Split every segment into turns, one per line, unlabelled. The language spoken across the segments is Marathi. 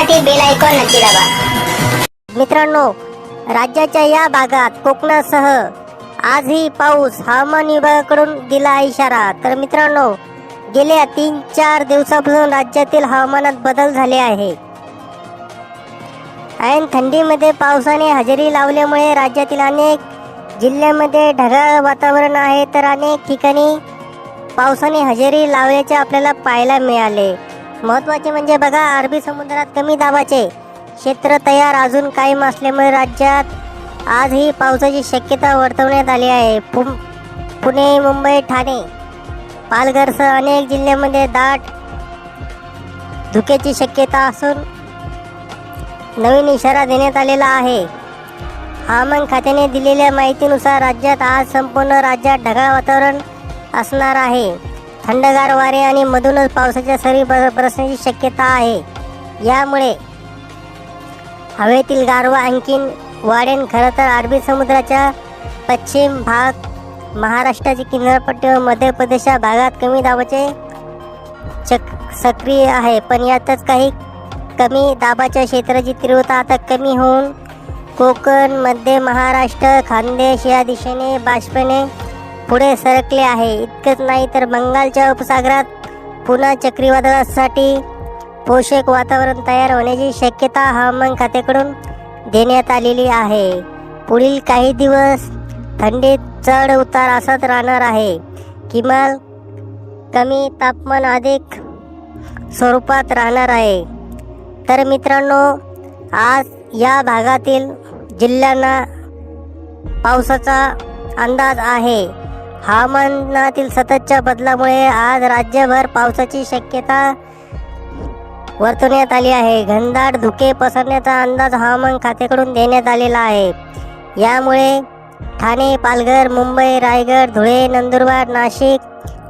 त्यासाठी बेल आयकॉन नक्की दाबा.
मित्रांनो राज्याच्या या भागात कोकणासह आजही पाऊस हवामान विभागाकडून दिला इशारा. तर मित्रांनो गेल्या तीन चार दिवसापासून राज्यातील हवामानात बदल झाले आहे. ऐन थंडीमध्ये पावसाने हजेरी लावल्यामुळे राज्यातील अनेक जिल्ह्यामध्ये ढगाळ वातावरण आहे. तर अनेक ठिकाणी पावसाने हजेरी लावल्याचे आपल्याला पाहायला मिळाले. महत्त्वाचे म्हणजे बघा अरबी समुद्रात कमी दाबाचे क्षेत्र तयार अजून कायम असल्यामुळे राज्यात आजही पावसाची शक्यता वर्तवण्यात आली आहे. पु पुणे मुंबई ठाणे पालघरसह अनेक जिल्ह्यामध्ये दाट धुक्याची शक्यता असून नवीन इशारा देण्यात आलेला आहे. हवामान खात्याने दिलेल्या माहितीनुसार राज्यात आज संपूर्ण राज्यात ढगाळ वातावरण असणार आहे. थंडगार वारे आणि मधूनच पावसाच्या सरी बरसण्याची शक्यता आहे. यामुळे हवेतील गारवा आणखीन वाढेन. खरं तर अरबी समुद्राच्या पश्चिम भाग महाराष्ट्राची किनारपट्टी व मध्य प्रदेश या भागात कमी दाबाचे चक सक्रिय आहे. पण यातच काही कमी दाबाच्या क्षेत्राची तीव्रता आता कमी होऊन कोकण मध्य महाराष्ट्र खानदेश या दिशेने बाष्पने पुढे सरकले आहे. इतकंच नाही तर बंगालच्या उपसागरात पुन्हा चक्रीवादळासाठी पोषक वातावरण तयार होण्याची शक्यता हवामान खात्याकडून देण्यात आलेली आहे. पुढील काही दिवस थंडीत चढ उतार असत राहणार आहे. किमान कमी तापमान अधिक स्वरूपात राहणार आहे. तर मित्रांनो आज या भागातील जिल्ह्यांना पावसाचा अंदाज आहे. हवामानातील सततच्या बदलामुळे आज राज्यभर पावसाची शक्यता वर्तवण्यात आली आहे. घनदाट धुके पसरण्याचा अंदाज हवामान खात्याकडून देण्यात आलेला आहे. यामुळे ठाणे पालघर मुंबई रायगड धुळे नंदुरबार नाशिक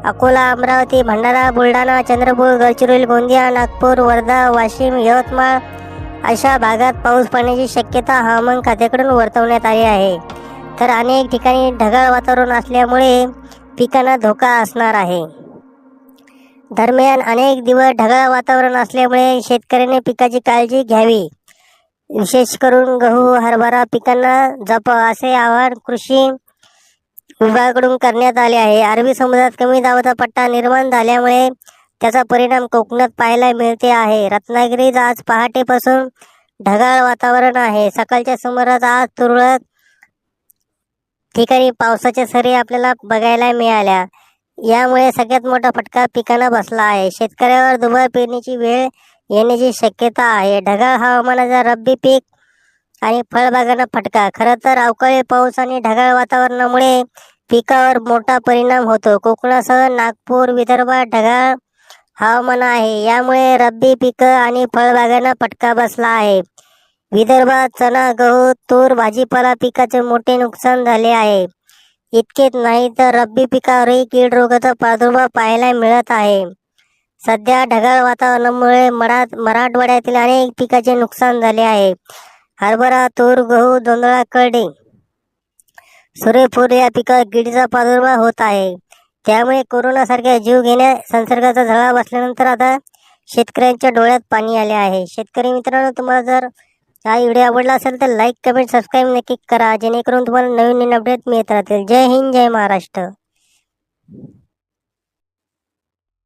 अकोला अमरावती भंडारा बुलढाणा चंद्रपूर गडचिरोली गोंदिया नागपूर वर्धा वाशिम यवतमाळ अशा भागात पाऊस पडण्याची शक्यता हवामान खात्याकडून वर्तवण्यात आली आहे. तर अनेक ठिकाणी ढगाळ वातावरण असल्यामुळे पिकांना धोका असणार आहे. दरम्यान अनेक दिवस ढगाळ वातावरण असल्यामुळे शेतकऱ्याने पिकाची काळजी घ्यावी. विशेष करून गहू हरभरा पिकांना जप असे आवाहन कृषी विभागाकडून करण्यात आले आहे. अरबी समुद्रात कमी दाबाचा पट्टा निर्माण झाल्यामुळे त्याचा परिणाम कोकणात पाहायला मिळते आहे. रत्नागिरीत आज पहाटेपासून ढगाळ वातावरण आहे. सकाळच्या सुमारास आज तुरळक ठिकाणी पावसाच्या सरी आपल्याला बघायला मिळाल्या. यामुळे सगळ्यात मोठा फटका पिकांना बसला आहे. शेतकऱ्यावर दुबार पेरणीची वेळ येण्याची शक्यता आहे. ढगाळ हवामानाचा रब्बी पीक आणि फळबागांना फटका. खरं तर अवकाळी पाऊस आणि ढगाळ वातावरणामुळे पिकावर मोठा परिणाम होतो. कोकणासह नागपूर विदर्भात ढगाळ हवामान आहे. यामुळे रब्बी पिकं आणि फळबागांना फटका बसला आहे. विदर्भात चणा गहू तूर भाजीपाला पिकाचे मोठे नुकसान झाले आहे. इतकेच नाही तर रब्बी पिकावरही कीड रोगाचा प्रादुर्भाव पाहायला मिळत आहे. सध्या ढगाळ वातावरणामुळे मरा मराठवाड्यातील अनेक पिकाचे नुकसान झाले आहे. हरभरा तूर गहू दोंदळा करडे सूर्यफूल या पिकावर किडीचा प्रादुर्भाव होत आहे. त्यामुळे कोरोनासारख्या जीव घेण्या संसर्गाचा झळा बसल्यानंतर आता शेतकऱ्यांच्या डोळ्यात पाणी आले आहे. शेतकरी मित्रांनो तुम्हाला जर हा व्हिडिओ आवडला असेल तर लाईक कमेंट सबस्क्राईब नक्की करा जेणेकरून तुम्हाला नवीन नवीन अपडेट मिळत राहतील. जय हिंद जय महाराष्ट्र.